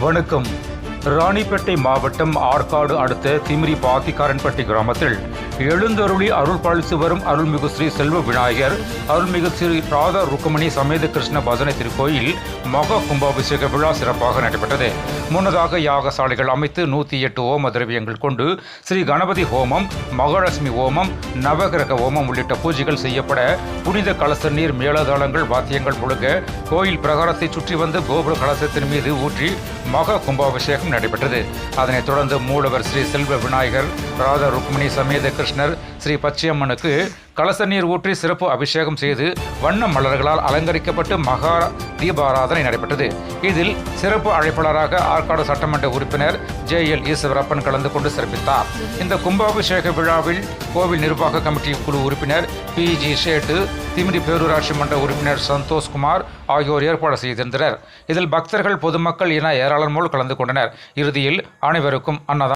வணக்கம். ராணிப்பேட்டை மாவட்டம் ஆற்காடு அடுத்த திமிரி பாத்திக்காரன்பட்டி கிராமத்தில் எழுந்தருளி அருள் பாலித்து வரும் அருள்மிகு ஸ்ரீ செல்வ விநாயகர் அருள்மிகு ஸ்ரீ ராதா ருக்குமணி சமேத கிருஷ்ண பஜனை திருக்கோயில் மகா கும்பாபிஷேக விழா சிறப்பாக நடைபெற்றது. முன்னதாக யாகசாலைகள் அமைத்து நூற்றி எட்டு ஓம திரவியங்கள் கொண்டு ஸ்ரீ கணபதி ஹோமம் மகாலட்சுமி ஹோமம் நவகிரக ஹோமம் உள்ளிட்ட பூஜைகள் செய்யப்பட புனித கலச நீர் மேலதாளங்கள் வாத்தியங்கள் முழுங்க கோயில் பிரகாரத்தை சுற்றி வந்து கோபுர கலசத்தின் மீது ஊற்றி மகா கும்பாபிஷேகம் நடைபெற்றது. அதனைத் தொடர்ந்து மூலவர் ஸ்ரீ செல்வ விநாயகர் ராதா ருக்மிணி சமேத கிருஷ்ணர் ஸ்ரீ பச்சையம்மனுக்கு கலச நீர் ஊற்றி சிறப்பு அபிஷேகம் செய்து வண்ண மலர்களால் அலங்கரிக்கப்பட்டு மகா தீபாராதனை நடைபெற்றது. இதில் சிறப்பு அழைப்பாளராக ஆற்காடு சட்டமன்ற உறுப்பினர் ஜே எல் ஈஸ்வரப்பன் கலந்து கொண்டு சிறப்பித்தார். இந்த கும்பாபிஷேக விழாவில் கோவில் நிர்வாக கமிட்டி குழு உறுப்பினர் பி ஜி ஷேட்டு திமிரி பேரூராட்சி மன்ற உறுப்பினர் சந்தோஷ்குமார் ஆகியோர் ஏற்பாடு செய்திருந்தனர். இதில் பக்தர்கள் பொதுமக்கள் என ஏராளமோடு கலந்து கொண்டனர். இறுதியில் அனைவருக்கும் அன்னதான்